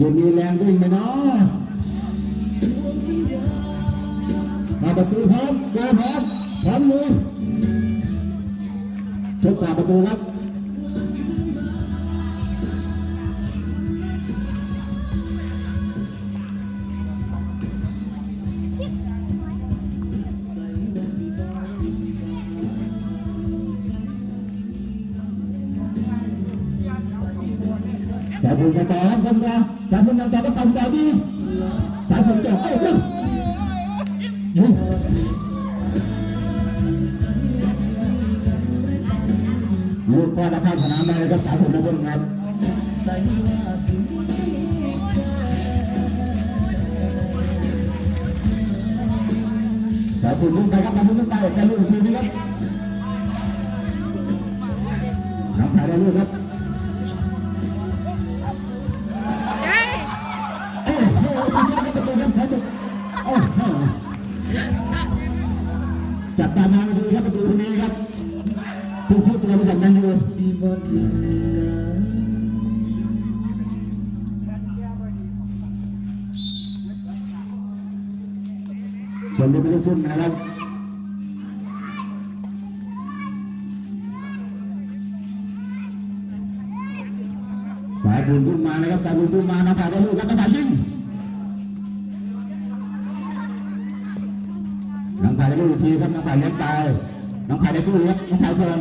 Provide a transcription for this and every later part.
จะมีแรงวิ่งไหมเนาะมาประตูพร้อมเจอพร้อมพร้อมมือทดสอบประตูครับ สายฝนจะต่อครับคนเราสายฝนยังต่อต้องทำต่อดีสายฝนจะเอ้ยยิงยิงลูกก็จะเข้าสนามมาเลยครับสายฝนนะทุกคนครับสายฝนลุกไปครับมาลุกไปแต่ลูกทีนี้ครับน้องถ่ายได้ลูกครับ จับตามองดูครับประตูตรงนี้ครับผู้ฟื้นตัวมาจากแมนยูส่วนที่เป็นลูกทุ่งนะครับสายฝุ่นทุ่งมานะครับสายฝุ่นทุ่งมาน้ำผ่านได้ลูกครับน้ำผ่านยิง น้องพายได้ลูกทีครับน้องพายเลี้ยงไปน้องพายได้ตู้ครับน้องพายส่ง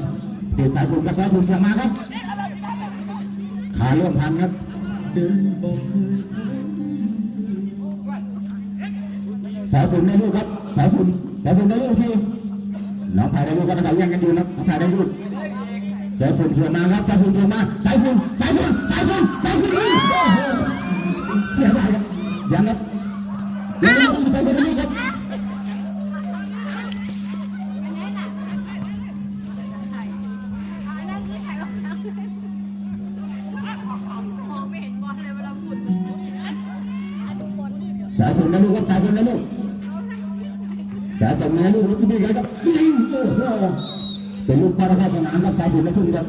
เตะสายฝุ่นกับสายฝุ่นเชียงมาครับขาเริ่มพันครับสายฝุ่นได้ลูกครับสายฝุ่นสายฝุ่นได้ลูกทีน้องพายได้ลูกก็น้องพายแย่งกันอยู่นะน้องพายได้ลูกสายฝุ่นเชียงมาครับสายฝุ่นเชียงมาสายฝุ่นสายฝุ่นสายฝุ่นสายฝุ่นยิงเสียดายครับยังครับ สายฝนะลูกครับสายฝนะลูกสายฝนะลูกลูกนี่ครับยิงโอ้โหเป็นลูกเข้าเข้าสนามครับสายฝนะทุ่งครับ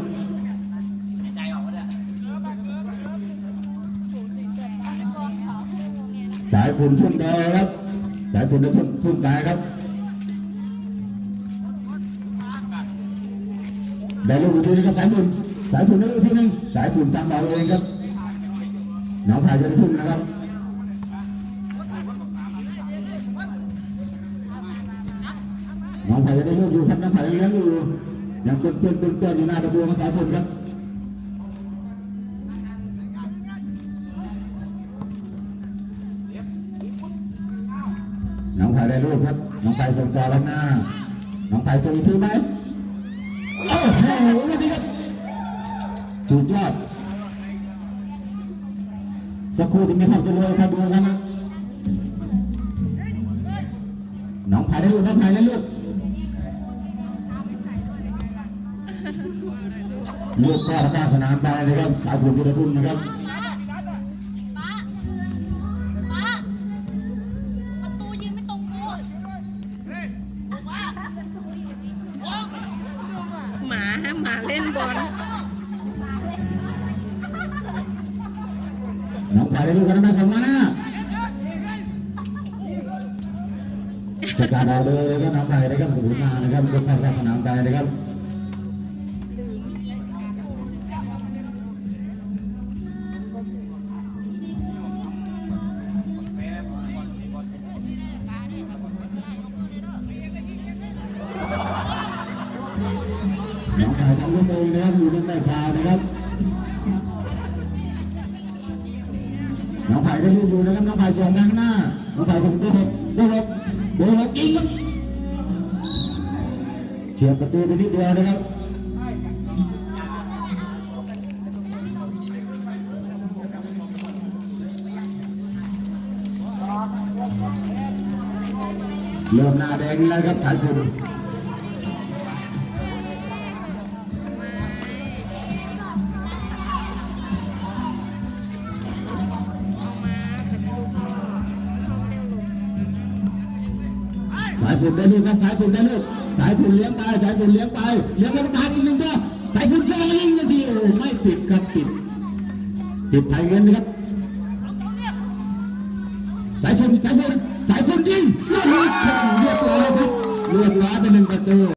สายฝนทุ่งแดครับ สายฝนนทุ่งทุ่งแดงครับได้ลูกอีกทีนึงครับสายฝนสายฝนได้ลูกทีนึงสายฝนตามบอลเองครับน้องพายจะทุ่งนะครับ น้องไผ่ได้ลูกอยู่ครับน้องไผ่เลี้ยงอยู่ยังเปื้อนเปื้อนเปื้อนเปื้อนอยู่หน้าประตูของสายฝนครับน้องไผ่ได้ลูกครับ น้องไผ่ส่งต่อแล้วหน้า น้องไผ่ส่งอีทีไหมโอ้โหลูกนี้ครับจุดยอดสักครู่ที่มีความจะรวยครับดูกันนะน้องไผ่ได้ลูกน้องไผ่ได้ลูก ลูกก็ทาสนามไปนะครับสายฝนกุฎทุ่นนะครับป้าป้าประตูยิงไม่ตรงตัวหมาหมาเล่นบอลน้องไผ่ได้ลูกกันนะสองมานะสกัดเอาเลยก็น้องไผ่นะครับขุนมานะครับลูกเข้าทาสนามไปนะครับ ทำลูกเองนะครับอยู่ในแม่ฟาวนะครับน้องไผ่ได้ลูกอยู่นะครับน้องไผ่ส่งทางหน้าน้องไผ่ส่งตัวหกตัวหกตัวหกยิงครับเฉียบประตูไปนิดเดียวนะครับเริ่มหน้าแดงแล้วครับสายสุดายฝนได้ลูกครับสายฝนได้ลูกสายฝนเลี้ยงไปสายฝนเลี้ยงไปเลี้ยงไปตามอีกหนึ่งตัวสายฝนแซงยิงนาทีโอ้ไม่ติดครับติดติดไทยเงินนะครับสายฝนสายฝนสายฝนยิงเรียบร้อยเรียบร้อยครับเรียบร้อยเป็นหนึ่งประตู